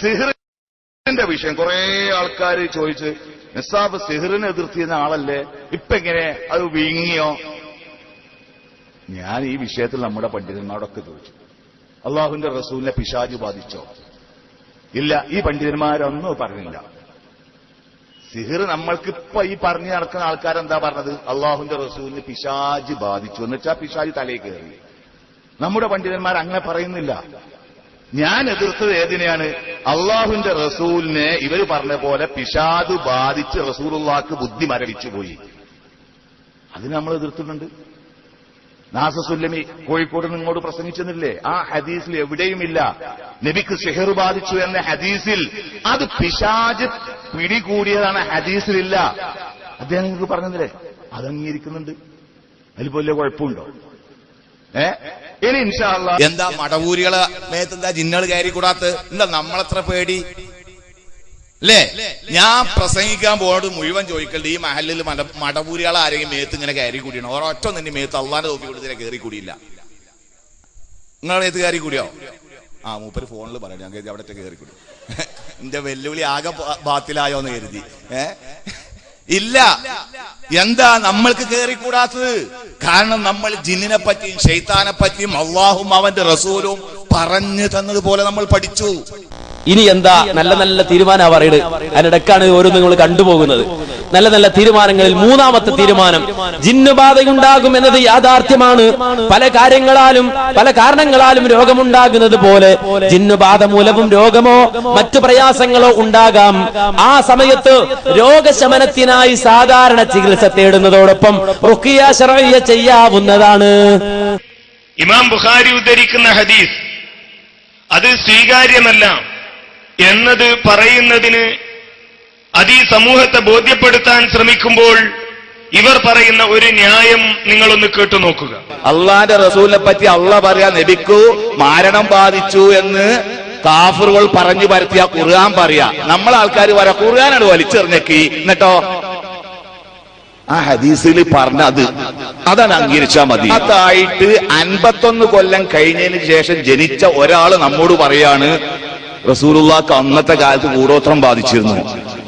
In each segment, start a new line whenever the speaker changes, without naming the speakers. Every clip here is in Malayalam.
സിഹറിന്റെ വിഷയം കുറെ ആൾക്കാർ ചോദിച്ച് നിസാബ് സിഹറിനെ എതിർത്തിരുന്ന ആളല്ലേ? ഇപ്പൊ എങ്ങനെ അത് വീങ്ങിയോ? ഞാൻ ഈ വിഷയത്തിൽ നമ്മുടെ പണ്ഡിതന്മാരോടൊക്കെ ചോദിച്ചു. അള്ളാഹുവിന്റെ റസൂലിനെ പിശാജ് ബാധിച്ചോ? ഇല്ല ഈ പണ്ഡിതന്മാരൊന്നും പറഞ്ഞില്ല. സിഹിർ നമ്മൾക്ക് ഇപ്പൊ ഈ പറഞ്ഞു നടക്കുന്ന ആൾക്കാരെന്താ പറഞ്ഞത്? അള്ളാഹുന്റെ റസൂലിന് പിശാജ് ബാധിച്ചു. എന്ന് വെച്ചാൽ പിശാജ് തലയിൽ കയറി. നമ്മുടെ പണ്ഡിതന്മാർ അങ്ങനെ പറയുന്നില്ല. ഞാൻ എതിർത്തത് ഏതിനെയാണ്? അള്ളാഹുവിന്റെ റസൂലിനെ ഇവർ പറഞ്ഞ പോലെ പിശാദ് ബാധിച്ച് റസൂലുള്ളാക്ക് ബുദ്ധി മരവിച്ചു പോയി. അതിന് നമ്മൾ എതിർത്തിട്ടുണ്ട്. നാസസുല്ലമി കോഴിക്കോട് നിങ്ങോട് പ്രസംഗിച്ചെന്നില്ലേ? ആ ഹദീസിൽ എവിടെയുമില്ല. നബിക്ക് സെഹർ ബാധിച്ചു എന്ന ഹദീസിൽ അത് പിശാജ് പിടികൂടിയതാണ് ഹദീസിലില്ല. അദ്ദേഹം നിങ്ങൾക്ക് പറഞ്ഞതില്ലേ? അത് അംഗീകരിക്കുന്നുണ്ട് അതിൽ വലിയ കുഴപ്പമുണ്ടോ? ഏ? ഇനി ഇൻഷാല്ല
എന്താ മടവൂരികളെ മേത്തെന്താ ജിന്നകൾ കയറി കൂടാത്ത എന്താ നമ്മളെത്ര പേടി? അല്ലേ? ഞാൻ പ്രസംഗിക്കാൻ പോകുന്നത് മുഴുവൻ ചോദിക്കലുണ്ട്. ഈ മഹലിൽ മട ആരെങ്കിലും മേത്ത് ഇങ്ങനെ കയറി കൂടിയണോ ഒരൊറ്റ നിന്റെ മേത്ത് അള്ളാന്റെ തോക്കി കൊടുത്തിനെ കയറി കൂടിയില്ല നിങ്ങളെ മേത്ത് കയറി കൂടിയോ ആ മൂപ്പര് ഫോണിൽ പറയണം. ഞാൻ കരുതി അവിടെ കയറി കൂടി എന്റെ വെല്ലുവിളി ആകെ ബാത്തിലായോ എന്ന് കരുതി. ഏ? ഇല്ല. എന്താ നമ്മൾക്ക് കയറിക്കൂടാത്തത് കാരണം നമ്മൾ ജിന്നിനെ പറ്റിയും ഷെയ്ത്താനെ പറ്റിയും അള്ളാഹും അവന്റെ റസൂലും പറഞ്ഞു തന്നതുപോലെ നമ്മൾ പഠിച്ചു.
ഇനി എന്താ നല്ല നല്ല തീരുമാനം പറയുന്നത് അതിനിടക്കാണ് ഓരോ നിങ്ങൾ കണ്ടുപോകുന്നത്. നല്ല നല്ല തീരുമാനങ്ങളിൽ മൂന്നാമത്തെ തീരുമാനം ജിന്നുബാധയുണ്ടാകും എന്നത് യാഥാർത്ഥ്യമാണ്. പല കാര്യങ്ങളാലും പല കാരണങ്ങളാലും രോഗമുണ്ടാകുന്നത് പോലെ ജിന്നുബാധ മൂലവും രോഗമോ മറ്റു പ്രയാസങ്ങളോ ഉണ്ടാകാം. ആ സമയത്ത് രോഗശമനത്തിനായി സാധാരണ ചികിത്സ തേടുന്നതോടൊപ്പം റുക്കിയ ശറയ്യ ചെയ്യാവുന്നതാണ്.
ഇമാം ബുഖാരി ഉദ്ധരിക്കുന്ന ഹദീസ് അത് സ്വീകാര്യമല്ല. എന്നത് പറയുന്നതിന് അത് ഈ സമൂഹത്തെ ബോധ്യപ്പെടുത്താൻ ശ്രമിക്കുമ്പോൾ ഇവർ പറയുന്ന ഒരു ന്യായം നിങ്ങളൊന്ന് കേട്ടു നോക്കുക.
അള്ളാന്റെ റസൂലിനെ പറ്റി അള്ള പറയാ നബിക്കു മാരണം ബാധിച്ചു എന്ന് കാഫറുകൾ പറഞ്ഞു പരത്തിയ ഖുർആൻ പറയാ. നമ്മളെ ആൾക്കാർ പറയാ ഖുർആനാണ് വലിച്ചെറിഞ്ഞക്കി. എന്നിട്ടോ? ആ ഹദീസിൽ പറഞ്ഞത് അതാണ് അംഗീകരിച്ചാൽ മതി. അതായിട്ട് അൻപത്തൊന്ന് കൊല്ലം കഴിഞ്ഞതിന് ശേഷം ജനിച്ച ഒരാൾ നമ്മോട് പറയാണ് റസൂലുള്ളാക്ക് അന്നത്തെ കാലത്ത് കൂടോത്രം ബാധിച്ചിരുന്നു.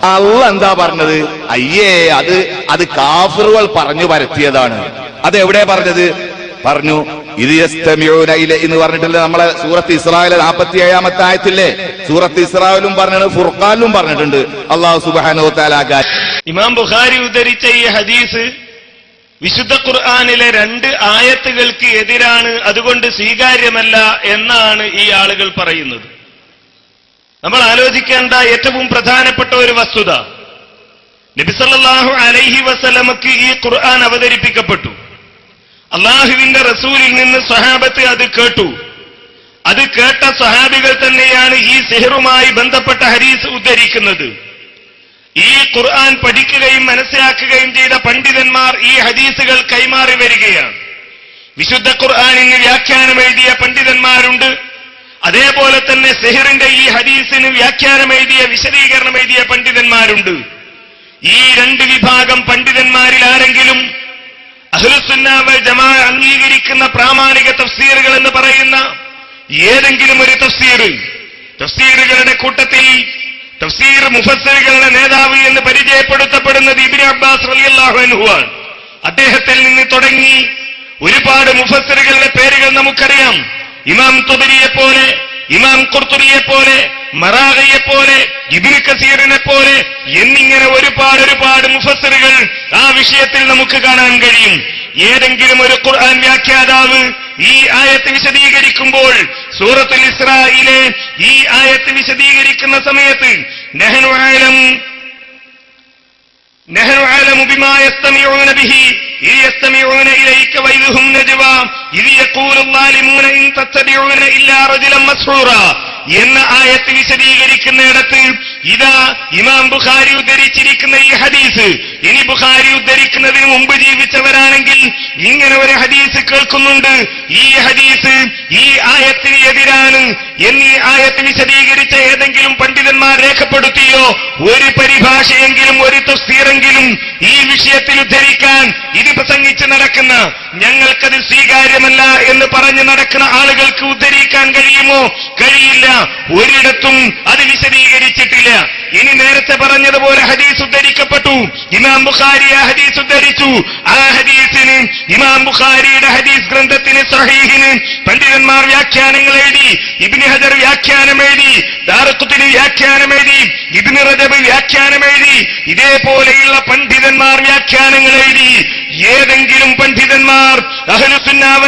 അള്ള എന്താ പറഞ്ഞത്? അയ്യേ അത് അത് കാഫറുകൾ പറഞ്ഞു പരത്തിയതാണ്. അത് എവിടെ പറഞ്ഞത്? പറഞ്ഞു ഇത് എന്ന് പറഞ്ഞിട്ടില്ലേ നമ്മളെ സൂറത്ത് ഇസ്രായേൽ നാൽപ്പത്തി ഏഴാമത്തെ ആയത്തില്ലേ? സൂറത്ത് ഇസ്രായേലും പറഞ്ഞിട്ടുണ്ട് ഫുർഖാനിലും പറഞ്ഞിട്ടുണ്ട്. അള്ളാഹു സുബാനോ
ഇമാം ബുഖാരി ഉദ്ധരിച്ച ഈ ഹദീസ് വിശുദ്ധ ഖുർആാനിലെ രണ്ട് ആയത്തുകൾക്ക് എതിരാണ് അതുകൊണ്ട് സ്വീകാര്യമല്ല എന്നാണ് ഈ ആളുകൾ പറയുന്നത്. നമ്മൾ ആലോചിക്കേണ്ട ഏറ്റവും പ്രധാനപ്പെട്ട ഒരു വസ്തുത. നബിസല്ലാഹു അലൈഹി വസലമക്ക് ഈ ഖുർആൻ അവതരിപ്പിക്കപ്പെട്ടു. അള്ളാഹുവിന്റെ റസൂലിൽ നിന്ന് സഹാബത്ത് അത് കേട്ടു. അത് കേട്ട സഹാബികൾ തന്നെയാണ് ഈ സിഹറുമായി ബന്ധപ്പെട്ട ഹരീസ് ഉദ്ധരിക്കുന്നത്. ഈ ഖുർആൻ പഠിക്കുകയും മനസ്സിലാക്കുകയും ചെയ്ത പണ്ഡിതന്മാർ ഈ ഹദീസുകൾ കൈമാറി വരികയാണ്. വിശുദ്ധ ഖുർആാനിന് വ്യാഖ്യാനം എഴുതിയ പണ്ഡിതന്മാരുണ്ട്. അതേപോലെ തന്നെ സെഹിറിന്റെ ഈ ഹദീസിന് വ്യാഖ്യാനം എഴുതിയ വിശദീകരണം എഴുതിയ പണ്ഡിതന്മാരുണ്ട്. ഈ രണ്ട് വിഭാഗം പണ്ഡിതന്മാരിൽ ആരെങ്കിലും അഹ്ലുസുന്നാവ് ജമാ അംഗീകരിക്കുന്ന പ്രാമാണിക തഫ്സീറുകൾ എന്ന് പറയുന്ന ഏതെങ്കിലും ഒരു തഫ്സീർ തഫ്സീറുകളുടെ കൂട്ടത്തിൽ തഫ്സീർ മുഫസ്സിറുകളുടെ നേതാവ് എന്ന് പരിചയപ്പെടുത്തപ്പെടുന്നത് ഇബിൻ അബ്ബാസ് റളിയല്ലാഹു അൻഹുവാണ് അദ്ദേഹത്തിൽ നിന്ന് തുടങ്ങി ഒരുപാട് മുഫസ്സിറുകളുടെ പേരുകൾ നമുക്കറിയാം. ഇമാം തുബരിയെ പോലെ ഇമാം കുർത്തുബിയെ പോലെ മറാഹയെ പോലെ ഇബിൻ കസീറിനെ പോലെ എന്നിങ്ങനെ ഒരുപാട് ഒരുപാട് മുഫസറുകൾ ആ വിഷയത്തിൽ നമുക്ക് കാണാൻ കഴിയും. ഏതെങ്കിലും ഒരു ഖുർആൻ വ്യാഖ്യാതാവ് ഈ ആയത്ത് വിശദീകരിക്കുമ്പോൾ സൂറത്തുൽ ഇസ്രായിലെ ഈ ആയത്ത് വിശദീകരിക്കുന്ന സമയത്ത് നെഹ്റു ആലം നെഹ്റു ആലം ബിമാ യസ്തമിഊന എന്ന ആയത്ത് വിശദീകരിക്കുന്നിടത്ത് ഇതാ ഇമാം ബുഖാരി ഉദ്ധരിച്ചിരിക്കുന്ന ഈ ഹദീസ്. ഇനി ബുഖാരി ഉദ്ധരിക്കുന്നതിന് മുമ്പ് ജീവിച്ചവരാണെങ്കിൽ ഇങ്ങനെ ഒരു ഹദീസ് കേൾക്കുന്നുണ്ട്. ഈ ഹദീസ് ഈ ആയത്തിന് എതിരാണ്. എന്നീ ആയത്ത് വിശദീകരിച്ച ഏതെങ്കിലും പണ്ഡിതന്മാർ രേഖപ്പെടുത്തിയോ? ഒരു പരിഭാഷയെങ്കിലും ഒരു തസ്തീറെങ്കിലും ഈ വിഷയത്തിൽ ഉദ്ധരിക്കാൻ ഇത് പ്രസംഗിച്ച് നടക്കുന്ന ഞങ്ങൾക്കത് സ്വീകാര്യമല്ല എന്ന് പറഞ്ഞ് നടക്കുന്ന ആളുകൾക്ക് ഉദ്ധരിക്കാൻ കഴിയുമോ? കഴിയില്ല. ഒരിടത്തും അത് വിശദീകരിച്ചിട്ടില്ല. ഇനി നേരത്തെ പറഞ്ഞതുപോലെ ഹദീസ് ഉദ്ധരിക്കപ്പെട്ടു. ഇമാം ബുഖാരി ആ ഹദീസ് ഉദ്ധരിച്ചു. ആ ഹദീസിന് ഇമാം ബുഖാരിയുടെ ഹദീസ് ഗ്രന്ഥത്തിന് സഹീഹിന് പണ്ഡിതന്മാർ വ്യാഖ്യാനങ്ങൾ എഴുതി ഇബിന് ഹജർ വ്യാഖ്യാനം എഴുതി ദാറക്കുത്തിന് വ്യാഖ്യാനം എഴുതി ഇബിന് റജബ് വ്യാഖ്യാനം എഴുതി ഇതേപോലെയുള്ള പണ്ഡിതന്മാർ വ്യാഖ്യാനങ്ങൾ എഴുതി. ഏതെങ്കിലും പണ്ഡിതന്മാർ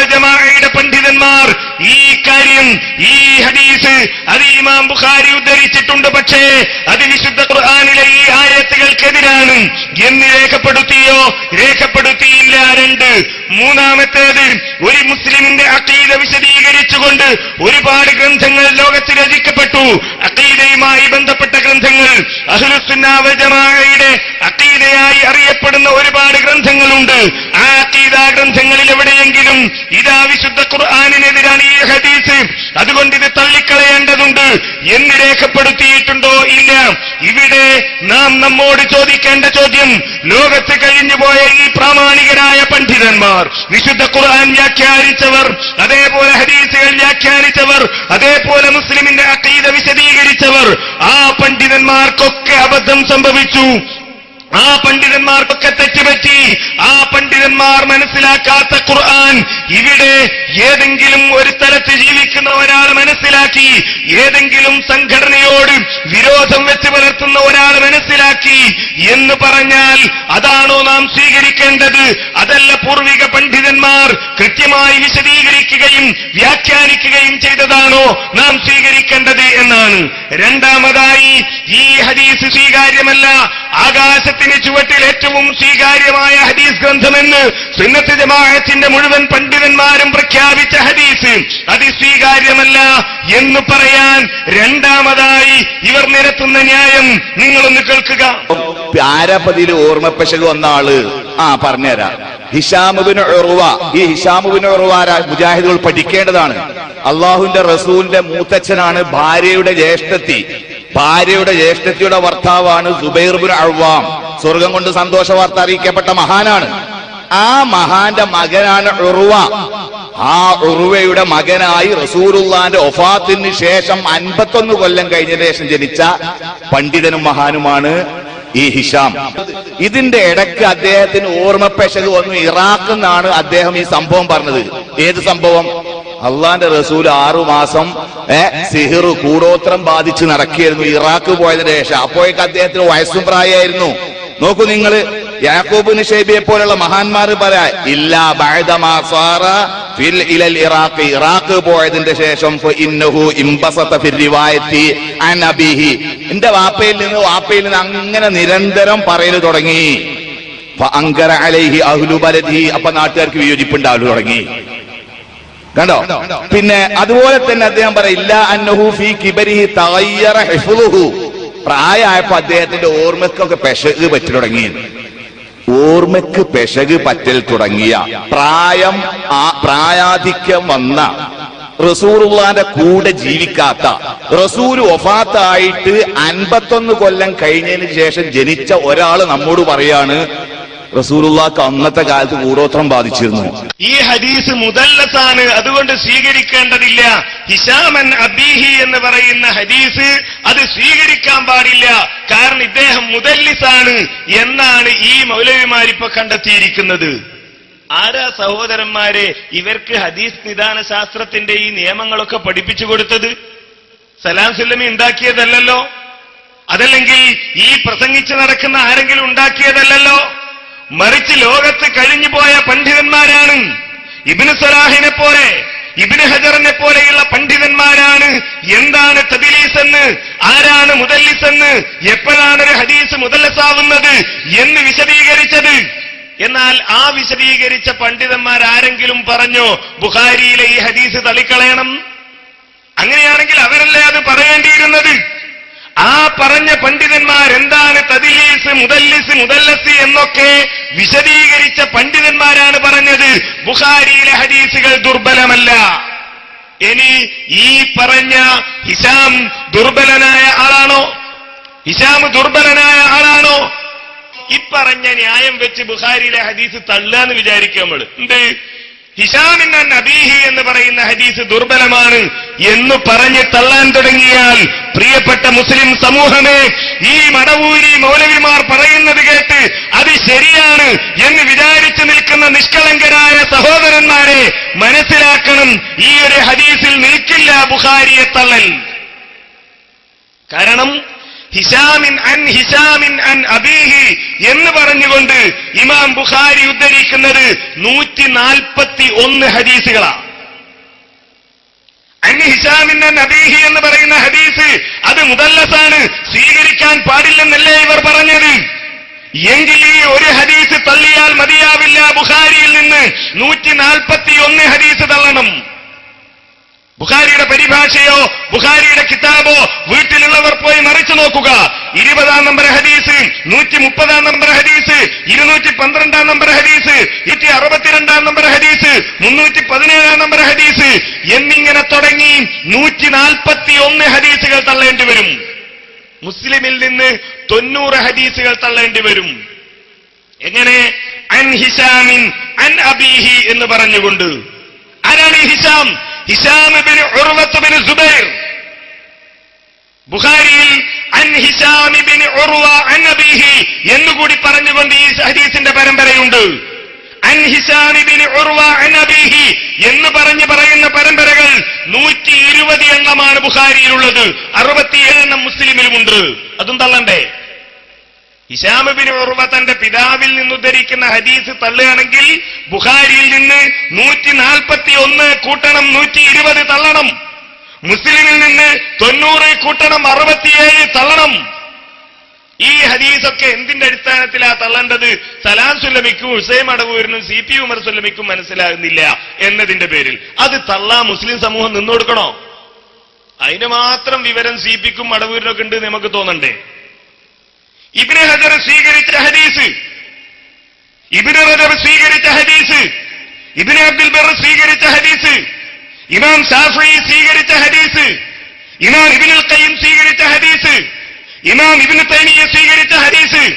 ജമാഅയുടെ പണ്ഡിതന്മാർ ഈ കാര്യം ഈ ഹദീസ് അത് ഇമാം ബുഖാരി ഉദ്ധരിച്ചിട്ടുണ്ട്. പക്ഷേ അത് വിശുദ്ധ ഖുർആാനിലെ ഈ ആയത്തുകൾക്കെതിരാണ്. എന്ന് രേഖപ്പെടുത്തിയോ? രേഖപ്പെടുത്തിയില്ല രണ്ട്. മൂന്നാമത്തേത് ഒരു മുസ്ലിമിന്റെ അക്കീത വിശദീകരിച്ചുകൊണ്ട് ഒരുപാട് ഗ്രന്ഥങ്ങൾ ലോകത്ത് രചിക്കപ്പെട്ടു. അക്കീതയുമായി ബന്ധപ്പെട്ട ഗ്രന്ഥങ്ങൾ അഹ്ലുസുന്നാവ ജമാഅയുടെ അക്കീതയായി അറിയപ്പെടുന്ന ഒരുപാട് ഗ്രന്ഥങ്ങളുണ്ട്. ആ അക്കീത ഗ്രന്ഥങ്ങളിൽ എവിടെയെങ്കിലും ഇതാ വിശുദ്ധ ഖുർആാനിനെതിരാണ് ഈ ഹദീസ്. അതുകൊണ്ട് ഇത് തള്ളിക്കളയേണ്ടതുണ്ട്. എന്ന് രേഖപ്പെടുത്തിയിട്ടുണ്ടോ ഇല്ല. ഇവിടെ നാം നമ്മോട് ചോദിക്കേണ്ട ചോദ്യം ലോകത്ത് കഴിഞ്ഞുപോയ ഈ പ്രാമാണികരായ പണ്ഡിതന്മാർ വിശുദ്ധ ഖുർആൻ വ്യാഖ്യാനിച്ചവർ അതേപോലെ ഹദീസുകൾ വ്യാഖ്യാനിച്ചവർ അതേപോലെ മുസ്ലിമിന്റെ അക്കീത വിശദീകരിച്ചവർ ആ പണ്ഡിതന്മാർക്കൊക്കെ അബദ്ധം സംഭവിച്ചു. ആ പണ്ഡിതന്മാർക്കൊക്കെ തെറ്റുപറ്റി ആ പണ്ഡിതന്മാർ മനസ്സിലാക്കാത്ത ഖുർആൻ ഇവിടെ ഏതെങ്കിലും ഒരു സ്ഥലത്ത് ജീവിക്കുന്ന ഒരാൾ മനസ്സിലാക്കി ഏതെങ്കിലും സംഘടനയോട് വിരോധം വെച്ച് പുലർത്തുന്ന ഒരാൾ മനസ്സിലാക്കി എന്ന് പറഞ്ഞാൽ അതാണോ നാം സ്വീകരിക്കേണ്ടത്? അതല്ല പൂർവിക പണ്ഡിതന്മാർ കൃത്യമായി വിശദീകരിക്കുകയും വ്യാഖ്യാനിക്കുകയും ചെയ്തതാണോ നാം സ്വീകരിക്കേണ്ടത് എന്നാണ്. രണ്ടാമതായി ഈ ഹദീസ് സ്വീകാര്യമല്ല ആകാശത്തിന് ചുവട്ടിൽ ഏറ്റവും സ്വീകാര്യമായ ഹദീസ് ഗ്രന്ഥമെന്ന് സുന്നത്ത് ജമാഅത്തിന്റെ മുഴുവൻ പണ്ഡിതന്മാരും പ്രഖ്യാപിച്ച ഹദീസ്. അത് സ്വീകാര്യമല്ല എന്ന് പറയാൻ രണ്ടാമതായി ഇവർ നിരത്തുന്ന ന്യായം നിങ്ങളൊന്ന് കേൾക്കുക.
ആരാപ്പതിയിൽ ഓർമ്മപ്പശക് വന്ന ആൾ? ആ പറഞ്ഞുതരാം. Hisham ibn Urwa. ഈ ഹിഷാമുബിന് ഉറുവ? മുജാഹിദുകൾ പഠിക്കേണ്ടതാണ്. അള്ളാഹുവിന്റെ റസൂലിന്റെ മൂത്തച്ഛനാണ് ഭാര്യയുടെ ജ്യേഷ്ഠത്തി. ഭാര്യയുടെ ജ്യേഷ്ഠത്തിയുടെ ഭർത്താവാണ് സുബൈർബുൻ അഴ്വാം സ്വർഗം കൊണ്ട് സന്തോഷ വാർത്ത അറിയിക്കപ്പെട്ട മഹാനാണ്. ആ മഹാന്റെ മകനാണ് ഉറുവ. ആ ഉറുവയുടെ മകനായി റസൂറുല്ലാന്റെ ഒഫാത്തിന് ശേഷം അൻപത്തൊന്ന് കൊല്ലം കഴിഞ്ഞ ശേഷം ജനിച്ച പണ്ഡിതനും മഹാനുമാണ് ഈ ഹിഷാം. ഇതിന്റെ ഇടയ്ക്ക് അദ്ദേഹത്തിന് ഓർമ്മപ്പെശക് വന്നു. ഇറാഖ് എന്നാണ് അദ്ദേഹം ഈ സംഭവം പറഞ്ഞത്. ഏത് സംഭവം? അള്ളാന്റെ റസൂൽ ആറു മാസം സിഹിർ കൂടോത്രം ബാധിച്ച് നടക്കിയിരുന്നു. ഇറാഖ് പോയതിന് ശേഷം. അപ്പോഴേക്ക് അദ്ദേഹത്തിന് വയസ്സും പ്രായമായിരുന്നു. നോക്കൂ നിങ്ങൾ യാക്കൂബ് നിഷേബിയെ പോലുള്ള മഹാന്മാർ പറയാ ഇല്ല ഫിൽ ഇലൽ ഇറാഖ്. ഇറാഖ് പോയതിന്റെ ശേഷം എന്റെ വാപ്പയിൽ നിന്ന് വാപ്പയിൽ നിന്ന് അങ്ങനെ നിരന്തരം പറയൽ തുടങ്ങി. അങ്കര അലൈഹി അഹ്ലു ബലദിഹി അപ്പൊ നാട്ടുകാർക്ക് വിയോജിപ്പുണ്ടാവൽ തുടങ്ങി. കണ്ടോ? പിന്നെ അതുപോലെ തന്നെ അദ്ദേഹം പറയില്ല അന്നഹു ഫി കിബരിഹി തഗയ്യറ ഹിഫ്ളുഹു പ്രായമായപ്പോ അദ്ദേഹത്തിന്റെ ഓർമ്മക്കൊക്കെ പെശക് പറ്റി തുടങ്ങി ഓർമ്മക്ക് പെശക് പറ്റൽ തുടങ്ങിയ പ്രായം ആ പ്രായാധിക്യം വന്ന റസൂറുള്ളാന്റെ കൂടെ ജീവിക്കാത്ത റസൂർ ഒഫാത്തായിട്ട് അൻപത്തൊന്ന് കൊല്ലം കഴിഞ്ഞതിന് ശേഷം ജനിച്ച ഒരാൾ നമ്മോട് പറയാണ് റസൂലുള്ളാക്ക് അന്നത്തെ കാലത്ത് കൂടോത്രം ബാധിച്ചിരുന്നു.
ഈ ഹദീസ് മുദല്ലസാണ്. അതുകൊണ്ട് സ്വീകരിക്കേണ്ടതില്ല. ഹിഷാമൻ അബീഹി എന്ന് പറയുന്ന ഹദീസ് അത് സ്വീകരിക്കാൻ പാടില്ല. കാരണം ഇദ്ദേഹം മുദല്ലിസാണ് എന്നാണ് ഈ മൗലവിമാരിപ്പോ കണ്ടെത്തിയിരിക്കുന്നത്. ആരാ സഹോദരന്മാരെ ഇവർക്ക് ഹദീസ് നിദാന ശാസ്ത്രത്തിന്റെ ഈ നിയമങ്ങളൊക്കെ പഠിപ്പിച്ചു കൊടുത്തത്? സലാം സുല്ലമി ഉണ്ടാക്കിയതല്ലല്ലോ? അതല്ലെങ്കിൽ ഈ പ്രസംഗിച്ച് നടക്കുന്ന ആരെങ്കിലും ഉണ്ടാക്കിയതല്ലല്ലോ? മറിച്ച് ലോകത്ത് കഴിഞ്ഞുപോയ പണ്ഡിതന്മാരാണ്. ഇബിന് സലാഹിനെ പോലെ ഇബിന് ഹജറിനെ പോലെയുള്ള പണ്ഡിതന്മാരാണ്. എന്താണ് തബിലീസ് എന്ന് ആരാണ് മുദല്ലിസ് എന്ന് എപ്പോഴാണ് ഒരു ഹദീസ് മുതല്ലസാവുന്നത് എന്ന് വിശദീകരിച്ചത്. എന്നാൽ ആ വിശദീകരിച്ച പണ്ഡിതന്മാർ ആരെങ്കിലും പറഞ്ഞോ ബുഖാരിയിലെ ഈ ഹദീസ് തള്ളിക്കളയണം? അങ്ങനെയാണെങ്കിൽ അവരല്ലേ അത് പറയേണ്ടിയിരുന്നത്? ആ പറഞ്ഞ പണ്ഡിതന്മാർ എന്താണ് തദിലീസ് മുദല്ലിസ് മുദല്ലസ് എന്നൊക്കെ വിശദീകരിച്ച പണ്ഡിതന്മാരാണ് പറഞ്ഞത്. ബുഖാരിയിലെ ഹദീസുകൾ ദുർബലമല്ല. ഇനി ഈ പറഞ്ഞ ഹിസാം ദുർബലനായ ആളാണോ? ഹിസാം ദുർബലനായ ആളാണോ? ഇപ്പറഞ്ഞ ന്യായം വെച്ച് ബുഖാരിയിലെ ഹദീസ് തള്ളാന്ന് വിചാരിക്കുക നമ്മൾ എന്ത്? ഹിഷാമിൻ നബീഹി എന്ന് പറയുന്ന ഹദീസ് ദുർബലമാണ് എന്ന് പറഞ്ഞ് തള്ളാൻ തുടങ്ങിയാൽ പ്രിയപ്പെട്ട മുസ്ലിം സമൂഹമേ ഈ മടവൂരി മൗലവിമാർ പറയുന്നത് കേട്ട് അത് ശരിയാണ് എന്ന് വിചാരിച്ചു നിൽക്കുന്ന നിഷ്കളങ്കരായ സഹോദരന്മാരെ മനസ്സിലാക്കണം. ഈ ഒരു ഹദീസിൽ നിൽക്കില്ല ബുഖാരിയെ തള്ളൽ. കാരണം ഹിഷാമിൻ അൻ ഹിസാമിൻ അൻ അബീഹി എന്ന് പറഞ്ഞുകൊണ്ട് ഇമാം ബുഖാരി ഉദ്ധരിക്കുന്നത് നൂറ്റി നാൽപ്പത്തി ഒന്ന് ഹദീസുകളാണ് അൻ ഹിസാമിൻ അൻ അബീഹി എന്ന് പറയുന്ന ഹദീസ് അത് മുതല്ലസാണ് സ്വീകരിക്കാൻ പാടില്ലെന്നല്ലേ ഇവർ പറഞ്ഞത്? എങ്കിൽ ഈ ഒരു ഹദീസ് തള്ളിയാൽ മതിയാവില്ല ബുഖാരിയിൽ നിന്ന്. നൂറ്റി നാൽപ്പത്തി ഒന്ന് ഹദീസ് തള്ളണം. ബുഖാരിയുടെ പരിഭാഷയോ ബുഖാരിയുടെ കിതാബോ വീട്ടിലുള്ളവർ പോയി മറിച്ചു നോക്കുക. ഇരുപതാം നമ്പർ ഹദീസ് നൂറ്റി മുപ്പതാം നമ്പർ ഹദീസ് ഇരുന്നൂറ്റി പന്ത്രണ്ടാം നമ്പർ ഹദീസ് ഇരുന്നൂറ്റി അറുപത്തിരണ്ടാം നമ്പർ ഹദീസ് മുന്നൂറ്റി പതിനേഴാം നമ്പർ ഹദീസ് എന്നിങ്ങനെ തുടങ്ങി നൂറ്റി നാൽപ്പത്തി ഒന്ന് ഹദീസുകൾ തള്ളേണ്ടി വരും. മുസ്ലിമിൽ നിന്ന് തൊണ്ണൂറ് ഹദീസുകൾ തള്ളേണ്ടി വരും. എങ്ങനെ? അൻ ഹിഷാമിൻ അൻ അബീഹി എന്ന് പറഞ്ഞുകൊണ്ട്. ആരാണ് ഹിഷാം സുബൈർ. ബുഖാരിയിൽ അൻ ഉർവ എന്നുകൂടി പറഞ്ഞുകൊണ്ട് ഈ ഹദീസിന്റെ പരമ്പരയുണ്ട്. അൻ ഉർവ എന്ന് പറഞ്ഞ് പറയുന്ന പരമ്പരകൾ നൂറ്റി ഇരുപത് എണ്ണമാണ് ബുഖാരിയിലുള്ളത്. അറുപത്തിയേഴെണ്ണം മുസ്ലിമിലുമുണ്ട്. അതും തള്ളണ്ടേ? ഹിഷാമുബിന് ഉർവ തന്റെ പിതാവിൽ നിന്ന് ഉദ്ധരിക്കുന്ന ഹദീസ് തള്ളുകയാണെങ്കിൽ ബുഖാരിയിൽ നിന്ന് നൂറ്റി നാൽപ്പത്തി ഒന്ന് കൂട്ടണം നൂറ്റി ഇരുപത് തള്ളണം. മുസ്ലിമിൽ നിന്ന് തൊണ്ണൂറ് കൂട്ടണം അറുപത്തിയേഴ് തള്ളണം. ഈ ഹദീസൊക്കെ എന്തിന്റെ അടിസ്ഥാനത്തിലാ തള്ളേണ്ടത്? സലാം സുല്ലമിക്കും ഹുസൈൻ അടവൂരിനും സി പി ഉമർ സുല്ലമിക്കും മനസ്സിലാകുന്നില്ല എന്നതിന്റെ പേരിൽ. അത് തള്ളാ മുസ്ലിം സമൂഹം നിന്നു കൊടുക്കണോ അതിന് മാത്രം വിവരം സി പിക്കും അടവൂരിനൊക്കെ ഉണ്ട് നമുക്ക് തോന്നണ്ടേ? ഇബിന് ഹജർ സ്വീകരിച്ച ഹദീസ്. ഇബിന് ഹജർ സ്വീകരിച്ച ഹദീസ്. ഇബിന് അബ്ദുൽ ബർ സ്വീകരിച്ച ഹദീസ്. ഇമാം ഷാഫി സ്വീകരിച്ച ഹദീസ്. ഇമാം ഇബിനുൽ കയ്യം സ്വീകരിച്ച ഹദീസ്. ഇമാം ഇബിന് തൈമിയ സ്വീകരിച്ച ഹദീസ്.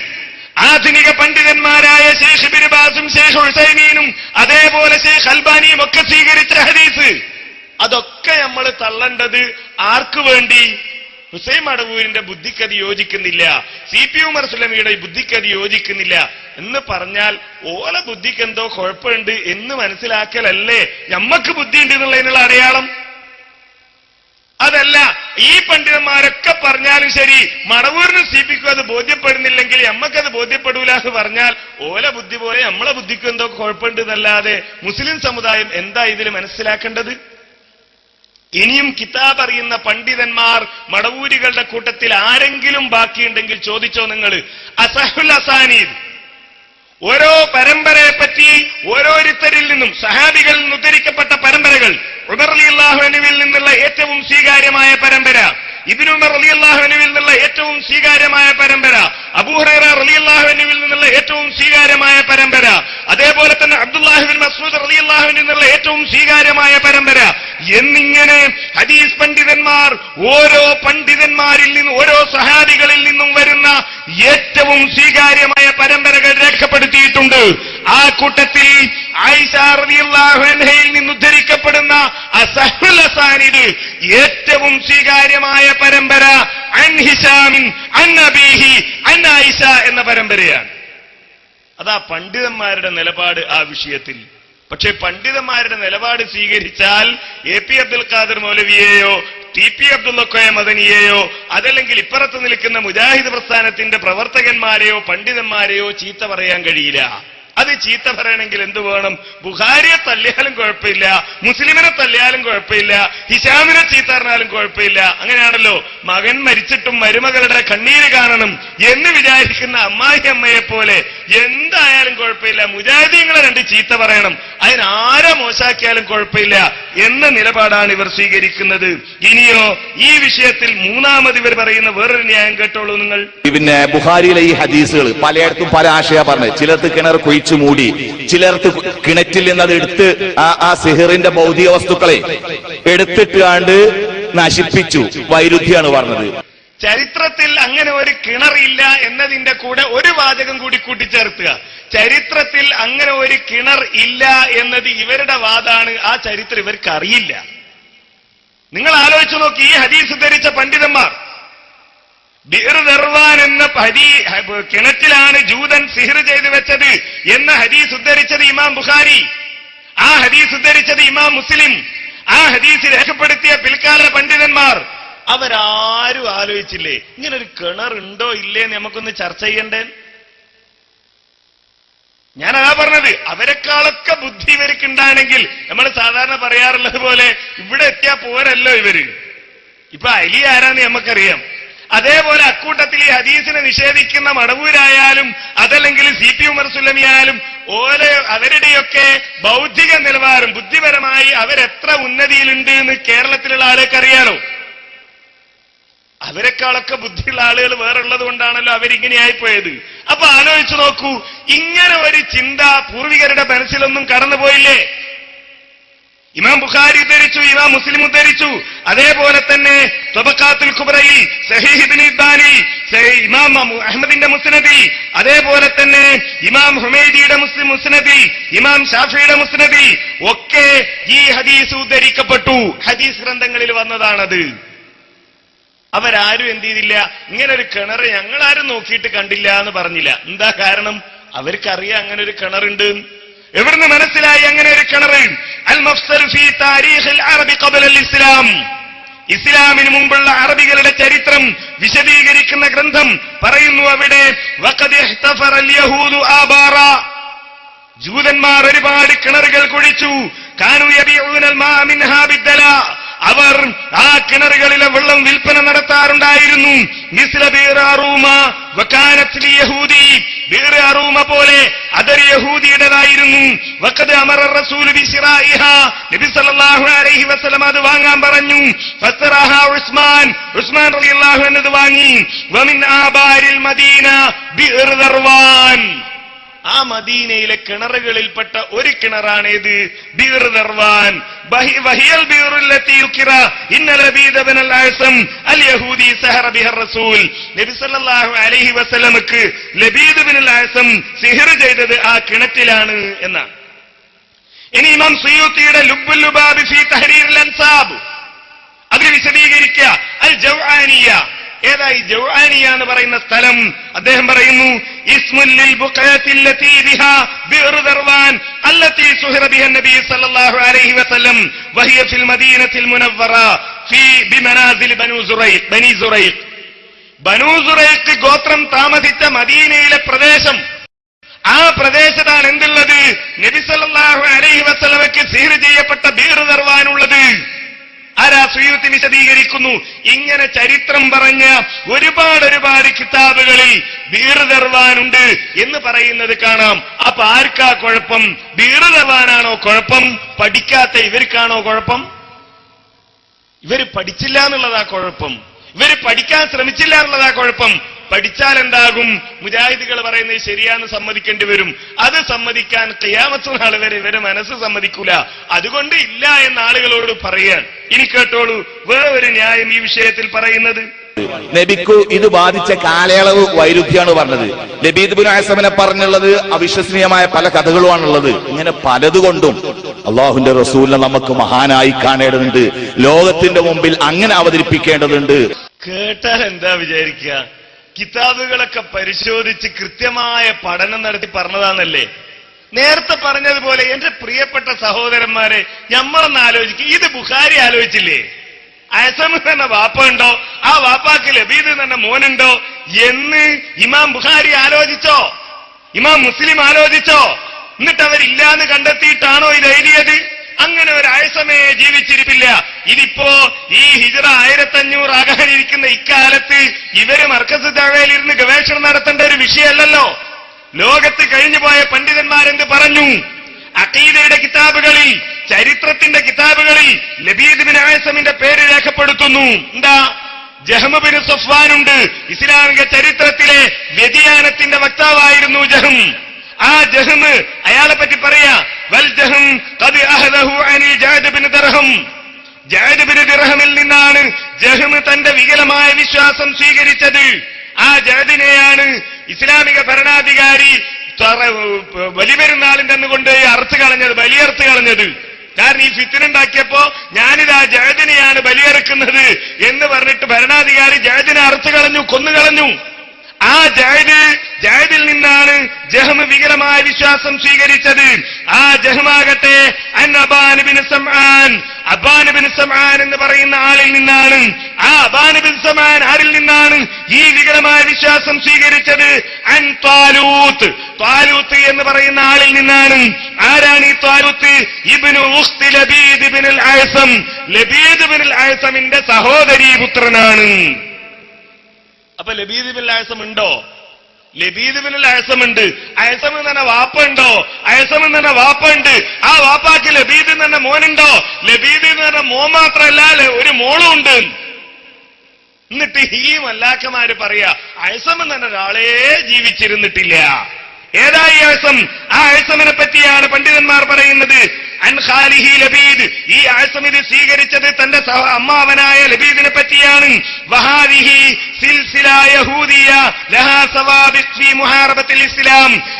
ആധുനിക പണ്ഡിതന്മാരായ ശേഷ് ബിനുബാസും ശേഷ് ഹുസൈമീനും അതേപോലെ ശേഷ് അൽബാനിയും ഒക്കെ സ്വീകരിച്ച ഹദീസ്. അതൊക്കെ നമ്മൾ തള്ളേണ്ടത് ആർക്കു വേണ്ടി? ഹുസൈൻ അടവൂരിന്റെ ബുദ്ധിക്കത് യോജിക്കുന്നില്ല. സി പി ഉമർ സുലമിയുടെ ബുദ്ധിക്കത് യോജിക്കുന്നില്ല. എന്ന് പറഞ്ഞാൽ ഓല ബുദ്ധിക്ക് എന്തോ കുഴപ്പമുണ്ട് എന്ന് മനസ്സിലാക്കലല്ലേ? ഞമ്മക്ക് ബുദ്ധിയുണ്ട് എന്നുള്ളതിനുള്ള അടയാളം. അതല്ല ഈ പണ്ഡിതന്മാരൊക്കെ പറഞ്ഞാലും ശരി മടവൂരിന് സി അത് ബോധ്യപ്പെടുന്നില്ലെങ്കിൽ നമ്മക്കത് ബോധ്യപ്പെടൂല എന്ന് പറഞ്ഞാൽ ഓല ബുദ്ധി പോലെ നമ്മളെ ബുദ്ധിക്കും എന്തോ കുഴപ്പമുണ്ട് എന്നല്ലാതെ മുസ്ലിം സമുദായം എന്താ ഇതിൽ മനസ്സിലാക്കേണ്ടത്? ഇനിയും കിതാബ് അറിയുന്ന പണ്ഡിതന്മാർ മടവൂരികളുടെ കൂട്ടത്തിൽ ആരെങ്കിലും ബാക്കിയുണ്ടെങ്കിൽ ചോദിച്ചോ നിങ്ങൾ അസഹുൽ അസാനീദ്. ഓരോ പരമ്പരയെ പറ്റി ഓരോരുത്തരിൽ നിന്നും സഹാബികളിൽ നിന്ന് ഉദ്ധരിക്കപ്പെട്ട പരമ്പരകൾ. ഉമർ അലി അള്ളാഹുനുവിൽ നിന്നുള്ള ഏറ്റവും സ്വീകാര്യമായ പരമ്പര. ഇബിനുമർ അലി അള്ളാഹുനുവിൽ നിന്നുള്ള ഏറ്റവും സ്വീകാര്യമായ പരമ്പര. അബൂഹറ നിന്നുള്ള ഏറ്റവും സ്വീകാര്യമായ പരമ്പര അതേപോലെ തന്നെ അബ്ദുല്ലാഹിബിൻ മസൂദ് അലി അള്ളാഹുവിൽ നിന്നുള്ള ഏറ്റവും സ്വീകാര്യമായ പരമ്പര. എന്നിങ്ങനെ ഹദീസ് പണ്ഡിതന്മാർ ഓരോ പണ്ഡിതന്മാരിൽ നിന്നും ഓരോ സഹാബികളിൽ നിന്നും വരുന്ന ഏറ്റവും സ്വീകാര്യമായ പരമ്പരകൾ രേഖപ്പെടുത്തിയിട്ടുണ്ട്. ആ കൂട്ടത്തിൽ ആയിഷ റളിയല്ലാഹു അൻഹയിൽ നിന്ന് ഉദ്ധരിക്കപ്പെടുന്ന അസഹുൽ അസാനിദ് ഏറ്റവും സ്വീകാര്യമായ പരമ്പര അൻ ഹിഷാമിൻ അൻ അബീഹി അൻ ആയിഷ എന്ന പരമ്പരയാണ്. അതാ പണ്ഡിതന്മാരുടെ നിലപാട് ആ വിഷയത്തിൽ. പക്ഷെ പണ്ഡിതന്മാരുടെ നിലപാട് സ്വീകരിച്ചാൽ എ പി അബ്ദുൽ ഖാദർ മൗലവിയെയോ ടി പി അബ്ദുള്ളക്കോയ മദനിയെയോ അതല്ലെങ്കിൽ ഇപ്പുറത്ത് നിൽക്കുന്ന മുജാഹിദ് പ്രസ്ഥാനത്തിന്റെ പ്രവർത്തകന്മാരെയോ പണ്ഡിതന്മാരെയോ ചീത്ത പറയാൻ കഴിയില്ല. അത് ചീത്ത പറയണമെങ്കിൽ എന്ത് വേണം? ബുഹാരിയെ തല്ലിയാലും കുഴപ്പമില്ല മുസ്ലിമിനെ തല്ലിയാലും കുഴപ്പമില്ല ഹിഷാമിനെ ചീത്ത പറഞ്ഞാലും കുഴപ്പമില്ല. അങ്ങനെയാണല്ലോ. മകൻ മരിച്ചിട്ടും മരുമകളുടെ കണ്ണീര് കാണണം എന്ന് വിചാരിക്കുന്ന അമ്മായി അമ്മയെ പോലെ എന്തായാലും കുഴപ്പമില്ല. മുജാഹിദീങ്ങളെ രണ്ട് ചീത്ത പറയണം. അതിനാരെ മോശാക്കിയാലും കുഴപ്പമില്ല എന്ന നിലപാടാണ് ഇവർ സ്വീകരിക്കുന്നത്. ഇനിയോ ഈ വിഷയത്തിൽ മൂന്നാമത് ഇവർ പറയുന്ന വേറൊരു ന്യായം കേട്ടോളൂ നിങ്ങൾ.
പിന്നെ ബുഹാരിയിലെ ഈ ഹദീസുകൾ പലയിടത്തും പല ആശയ പറഞ്ഞത്. ചിലർക്ക് കിണർ കുഴിച്ചു മൂടി. ചിലർക്ക് കിണറ്റിൽ നിന്ന് അത് എടുത്ത് ആ ആ സിഹറിന്റെ ഭൗതിക വസ്തുക്കളെ എടുത്തിട്ടാണ്ട് നശിപ്പിച്ചു. വൈരുദ്ധ്യാണ് പറഞ്ഞത്.
ചരിത്രത്തിൽ അങ്ങനെ ഒരു കിണറില്ല എന്നതിന്റെ കൂടെ ഒരു വാചകം കൂടി കൂട്ടിച്ചേർത്തുക. ചരിത്രത്തിൽ അങ്ങനെ ഒരു കിണർ ഇല്ല എന്നത് ഇവരുടെ വാദാണ്. ആ ചരിത്രം ഇവർക്ക് അറിയില്ല. നിങ്ങൾ ആലോചിച്ചു നോക്കി ഈ ഹദീസ് ധരിച്ച പണ്ഡിതന്മാർ ബിർ ദർവാൻ എന്ന ഹരി കിണറ്റിലാണ് ജൂതൻ സിഹിർ ചെയ്തു വെച്ചത് എന്ന ഹദീസ് ഉദ്ധരിച്ചത് ഇമാം ബുഖാരി. ആ ഹദീസ് ഉദ്ധരിച്ചത് ഇമാം മുസ്ലിം. ആ ഹദീസ് രേഖപ്പെടുത്തിയ പിൽക്കാല പണ്ഡിതന്മാർ. അവരാരും ആലോചിച്ചില്ലേ ഇങ്ങനൊരു ഉണ്ടോ ഇല്ലേ എന്ന് നമുക്കൊന്ന് ചർച്ച ചെയ്യണ്ടേ? ഞാൻ അതാ പറഞ്ഞത് അവരെക്കാളൊക്കെ ബുദ്ധി ഇവർക്ക് ഉണ്ടാണെങ്കിൽ നമ്മൾ സാധാരണ പറയാറുള്ളത് പോലെ ഇവിടെ എത്തിയാ പോരല്ലോ ഇവർ. ഇപ്പൊ അലി ആരാന്ന് നമുക്കറിയാം. അതേപോലെ അക്കൂട്ടത്തിൽ ഈ ഹദീസിനെ നിഷേധിക്കുന്ന മടവൂരായാലും അതല്ലെങ്കിൽ സി പി ഉമർ സുല്ലമി ആയാലും ഓരോ അവരുടെയൊക്കെ ബൗദ്ധിക നിലവാരം ബുദ്ധിപരമായി അവരെത്ര ഉന്നതിയിലുണ്ട് എന്ന് കേരളത്തിലുള്ള ആളുകൾക്ക് അറിയാലോ? അവരെക്കാളൊക്കെ ബുദ്ധിയുള്ള ആളുകൾ വേറുള്ളത് കൊണ്ടാണല്ലോ അവരിങ്ങനെയായി പോയത് അപ്പൊ ആലോചിച്ചു നോക്കൂ ഇങ്ങനെ ഒരു ചിന്ത പൂർവികരുടെ മനസ്സിലൊന്നും കടന്നുപോയില്ലേ? ഇമാം ബുഖാരി ഉദ്ധരിച്ചു ഇമാം മുസ്ലിം ഉദ്ധരിച്ചു അതേപോലെ തന്നെ തൊബക്കാത്തുൽ കുബ്രയിൽ സഹീഹിബിൻ ഇബ്ബാനിൽ സഹീ- ഇമാം അഹമ്മദിന്റെ മുസ്നദി. അതേപോലെ തന്നെ ഇമാം ഹുമൈദിയുടെ മുസ്ലിം മുസ്നദി ഇമാം ഷാഫിയുടെ മുസ്നദി ഒക്കെ ഈ ഹദീസ് ഉദ്ധരിക്കപ്പെട്ടു. ഹദീസ് ഗ്രന്ഥങ്ങളിൽ വന്നതാണത്. അവരാരും എന്ത് ചെയ്തില്ല. ഇങ്ങനെ ഒരു കിണർ ഞങ്ങളാരും നോക്കിയിട്ട് കണ്ടില്ല എന്ന് പറഞ്ഞില്ല. എന്താ കാരണം? അവർക്കറിയാം അങ്ങനെ ഒരു കിണറുണ്ട്. എവിടുന്ന് മനസ്സിലായി അങ്ങനെ ഒരു കിണർ അൽ അറബി ഇസ്ലാം ഇസ്ലാമിന് മുമ്പുള്ള അറബികളുടെ ചരിത്രം വിശദീകരിക്കുന്ന ഗ്രന്ഥം പറയുന്നു അവിടെ ജൂതന്മാർ ഒരുപാട് കിണറുകൾ കുഴിച്ചു. കാനു അവർ ആ കിണറുകളിലെ വെള്ളം വിൽപ്പന നടത്താറുണ്ടായിരുന്നു. യഹൂദി. പോലെ യഹൂദിയുടേതായിരുന്നു. നബി സല്ലല്ലാഹു അലൈഹി വസല്ലം അത് വാങ്ങാൻ പറഞ്ഞു. ഉസ്മാൻ. ഉസ്മാൻ റളിയല്ലാഹു അൻഹു വാങ്ങി. വമിൻ ആബാരിൽ മദീന ബിർ ദർവാൻ. ആ മദീനയിലെ കിണറുകളിൽപ്പെട്ട ഒരു കിണറാണേത് ചെയ്തത് ആ കിണറ്റിലാണ് എന്നാണ്. ഇനി ഇമാം സുയൂത്തിയുടെ അൻസാബ്. അതിന് വിശദീകരിക്കുക. അൽ ജവാനിയ ഏതായി? ജവാനിയ എന്ന് പറയുന്ന സ്ഥലം അദ്ദേഹം പറയുന്നു. ഇസ്മുൽ ലിൽ ബുഖയത്തിൽ ലതീ ബിഹാ ബിർ ദർവാൻ അല്ലതി സുഹിറ ബിഹ സല്ലല്ലാഹു അലൈഹി വസല്ലം വഹിയ ഫിൽ മുനവ്വറ ഫീ ബിമനാസിൽ ബനു സുറൈഖ് ബനി സുറൈഖ്. ബനു സുറൈഖ് ഗോത്രം താമസിച്ച മദീനയിലെ പ്രദേശം. ആ പ്രദേശത്താണ് എന്തുള്ളത് നബി സല്ലല്ലാഹു അലൈഹി വസ്ലമയ്ക്ക് സീർ ചെയ്യപ്പെട്ട ബീർ ദർവാനുള്ളത്. ആരാ സുയൂത്തി വിശദീകരിക്കുന്നു? ഇങ്ങനെ ചരിത്രം പറഞ്ഞ ഒരുപാട് ഒരുപാട് കിതാബുകളിൽ ബീറുദർവാനുണ്ട് എന്ന് പറയുന്നത് കാണാം. അപ്പൊ ആർക്കാ കുഴപ്പം? ബീറുദർവാനാണോ കുഴപ്പം? പഠിക്കാത്ത ഇവർക്കാണോ കുഴപ്പം? ഇവർ പഠിച്ചില്ല എന്നുള്ളതാ കുഴപ്പം. ഇവർ പഠിക്കാൻ ശ്രമിച്ചില്ല എന്നുള്ളതാ കുഴപ്പം. പഠിച്ചാൽ എന്താകും മുജാഹിദികൾ പറയുന്നത് ശരിയാന്ന് സമ്മതിക്കേണ്ടി വരും. അത് സമ്മതിക്കാൻ കയ്യാമത്ത നാൾ വരെ ഇവരെ മനസ്സ് സമ്മതിക്കൂല. അതുകൊണ്ട് ഇല്ല എന്ന ആളുകളോട് പറയാൻ. ഇനി കേട്ടോളൂ വേറൊരു ന്യായം ഈ വിഷയത്തിൽ പറയുന്നത്?
നബിക്കു ഇത് ബാധിച്ച കാലയളവ് വൈരുദ്ധ്യമാണ് പറഞ്ഞത്. നബീദ് ബിൻ ആസമനെ പറഞ്ഞുള്ളത് അവിശ്വസനീയമായ പല കഥകളുമാണുള്ളത്. ഇങ്ങനെ പലതുകൊണ്ടും അള്ളാഹുന്റെ റസൂലിനെ നമുക്ക് മഹാനായി കാണേണ്ടതുണ്ട്. ലോകത്തിന്റെ മുമ്പിൽ അങ്ങനെ അവതരിപ്പിക്കേണ്ടതുണ്ട്.
കേട്ടാൽ എന്താ വിചാരിക്കുക? കിതാബുകളൊക്കെ പരിശോധിച്ച് കൃത്യമായ പഠനം നടത്തി പറഞ്ഞതാണല്ലേ? നേരത്തെ പറഞ്ഞതുപോലെ എന്റെ പ്രിയപ്പെട്ട സഹോദരന്മാരെ ഞമ്മളൊന്ന് ആലോചിക്കും. ഇത് ബുഖാരി ആലോചിച്ചില്ലേ? അസമു തന്നെ വാപ്പ ഉണ്ടോ? ആ വാപ്പാക്ക് ലബീദ് തന്നെ മോനുണ്ടോ? എന്ന് ഇമാം ബുഖാരി ആലോചിച്ചോ? ഇമാം മുസ്ലിം ആലോചിച്ചോ? എന്നിട്ട് അവരില്ലാന്ന് കണ്ടെത്തിയിട്ടാണോ ഇത് എഴുതിയത്? അങ്ങനെ ഒരു ആയസമേ ജീവിച്ചിരിപ്പില്ല. ഇതിപ്പോ ഈ ഹിജറ ആയിരത്തഞ്ഞൂറ് ആകാനിരിക്കുന്ന ഇക്കാലത്ത് ഇവർ മർക്കസ് താഴയിലിരുന്ന് ഗവേഷണം നടത്തേണ്ട ഒരു വിഷയമല്ലല്ലോ. ലോകത്ത് കഴിഞ്ഞുപോയ പണ്ഡിതന്മാരെന്ത് പറഞ്ഞു? അഖീദയുടെ കിതാബുകളിൽ ചരിത്രത്തിന്റെ കിതാബുകളിൽ ലബീദ് ബിൻ ആയസമിന്റെ പേര് രേഖപ്പെടുത്തുന്നു. എന്താ? ജഹ്മബിന് സഫ്വാനുണ്ട് ഇസ്ലാമിക ചരിത്രത്തിലെ വ്യതിയാനത്തിന്റെ വക്താവായിരുന്നു ജഹം ആ ജഹ്മ് അയാളെ പറ്റി പറയാ നിന്നാണ് ജഹ്മ് തന്റെ വികലമായ വിശ്വാസം സ്വീകരിച്ചത്. ആ ജഹദിനെയാണ് ഇസ്ലാമിക ഭരണാധികാരി വലിയ അന്ന് കൊണ്ട് അറുത്ത് കളഞ്ഞത് ബലിയറുത്ത് കളഞ്ഞത്. കാരണം ഈ ഫിത്തിനുണ്ടാക്കിയപ്പോ ഞാനിതാ ജഹദിനെയാണ് ബലിയെറുക്കുന്നത് എന്ന് പറഞ്ഞിട്ട് ഭരണാധികാരി ജഹദിനെ അറുത്ത് കളഞ്ഞു കൊന്നുകളഞ്ഞു ആ ജഹദ് ജഹദിൽ നിന്നാണ് ജഹ്മ വികലമായ വിശ്വാസം സ്വീകരിച്ചത്. ആ ജഹ്മാകട്ടെ എന്ന് പറയുന്ന ആളിൽ നിന്നാണ്. ആ അബാനുബിൻ സമാൻ ആരിൽ നിന്നാണ് ഈ വികലമായ വിശ്വാസം സ്വീകരിച്ചത്? അൻ ത്വാലൂത്ത്. ത്വാലൂത്ത് എന്ന് പറയുന്ന ആളിൽ നിന്നാണ്. ആരാണ് ഈ ത്വാലൂത്ത്? ഇബ്നു ലബീദ് ഇബ്നുൽ അയസം ലബീദ് ഇബ്നുൽ അയസമിന്റെ സഹോദരീ പുത്രനാണ് അപ്പൊ ലബീദിബിൽ ആയസം ഉണ്ടോ? ലബീദിബിൽ ബിൻ അയസം എന്ന് തന്നെ വാപ്പ ഉണ്ടോ? അയസം എന്ന് തന്നെ വാപ്പ ഉണ്ട്. ആ വാപ്പാക്ക് ലബീദ് എന്ന് പറഞ്ഞ മോനുണ്ടോ? ലബീദ് എന്ന് തന്നെ മോൻ മാത്രമല്ല ഒരു മോളും ഉണ്ട്. എന്നിട്ട് ഈ മല്ലാക്കമാര് പറയാ അയസം എന്ന് തന്നെ ഒരാളെ ജീവിച്ചിരുന്നിട്ടില്ല. ഏതായി അയസം ആ അയസമിനെ പറ്റിയാണ് പണ്ഡിതന്മാർ പറയുന്നത്. ലബീദ്. ഈ ആസം ഇത് സ്വീകരിച്ചത് തന്റെ അമ്മാവനായ ലബീദിനെ പറ്റിയാണ്.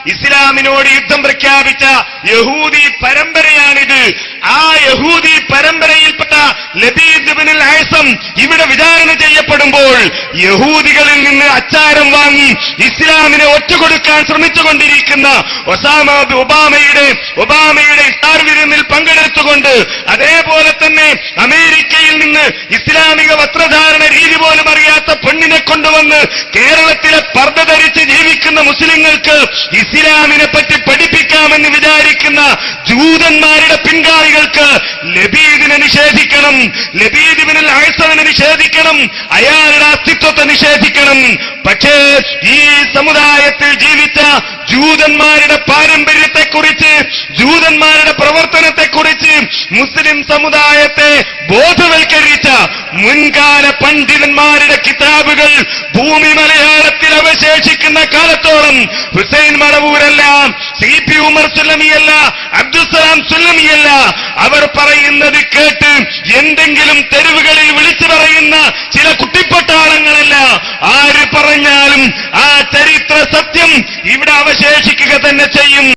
ഇസ്ലാമിനോട് യുദ്ധം പ്രഖ്യാപിച്ച യഹൂദി പരമ്പരയാണിത്. ആ യഹൂദി പരമ്പരയിൽപ്പെട്ട ലബീദ് ആയസം ഇവിടെ വിചാരണ ചെയ്യപ്പെടുമ്പോൾ യഹൂദികളിൽ നിന്ന് അച്ചാരം വാങ്ങി ഇസ്ലാമിനെ ഒറ്റുകൊടുക്കാൻ ശ്രമിച്ചുകൊണ്ടിരിക്കുന്ന ഒസാമ ഒബാമയുടെ ഒബാമയുടെ ഇഫ്താർ വിരുന്നിൽ പങ്കെടുത്തുകൊണ്ട് അതേപോലെ തന്നെ അമേരിക്കയിൽ നിന്ന് ഇസ്ലാമിക വസ്ത്രധാരണ രീതി പോലും അറിയാത്ത പെണ്ണിനെ കൊണ്ടുവന്ന് കേരളത്തിലെ പർദ്ദ ധരിച്ച് ജീവിക്കുന്ന മുസ്ലിങ്ങൾക്ക് ഇസ്ലാമിനെ പറ്റി പഠിപ്പിക്കാമെന്ന് വിചാരിക്കുന്ന ജൂതന്മാരുടെ പിൻഗാമികൾക്ക് ലബീദിനെ നിഷേധിക്കണം ലബീദിബിനിൽ ആഴ്സവിനെ നിഷേധിക്കണം അയാളുടെ അസ്തിത്വത്തെ നിഷേധിക്കണം. പക്ഷേ ഈ സമുദായത്തിൽ ജീവിച്ച ജൂതന്മാരുടെ പാരമ്പര്യത്തെക്കുറിച്ച് ജൂതന്മാരുടെ പ്രവർത്തനത്തെക്കുറിച്ച് മുസ്ലിം സമുദായത്തെ ബോധവൽക്കരിച്ച മുൻകാല പണ്ഡിതന്മാരുടെ കിതാബുകൾ ഭൂമി മലയാളത്തിൽ അവശേഷിക്കുന്ന കാലത്തോളം ഹുസൈൻ മടവൂരല്ല സി പി ഉമർ സുല്ലമിയല്ല അബ്ദുസലാം സുല്ലമിയല്ല അവർ പറയുന്നത് കേട്ട് എന്തെങ്കിലും തെരുവുകളിൽ വിളിച്ചു പറയുന്ന ചില കുട്ടിപ്പട്ടാളങ്ങളല്ല ആര് പറഞ്ഞാലും ആ ചരിത്ര സത്യം ഇവിടെ അവശേഷിക്കുക തന്നെ ചെയ്യും.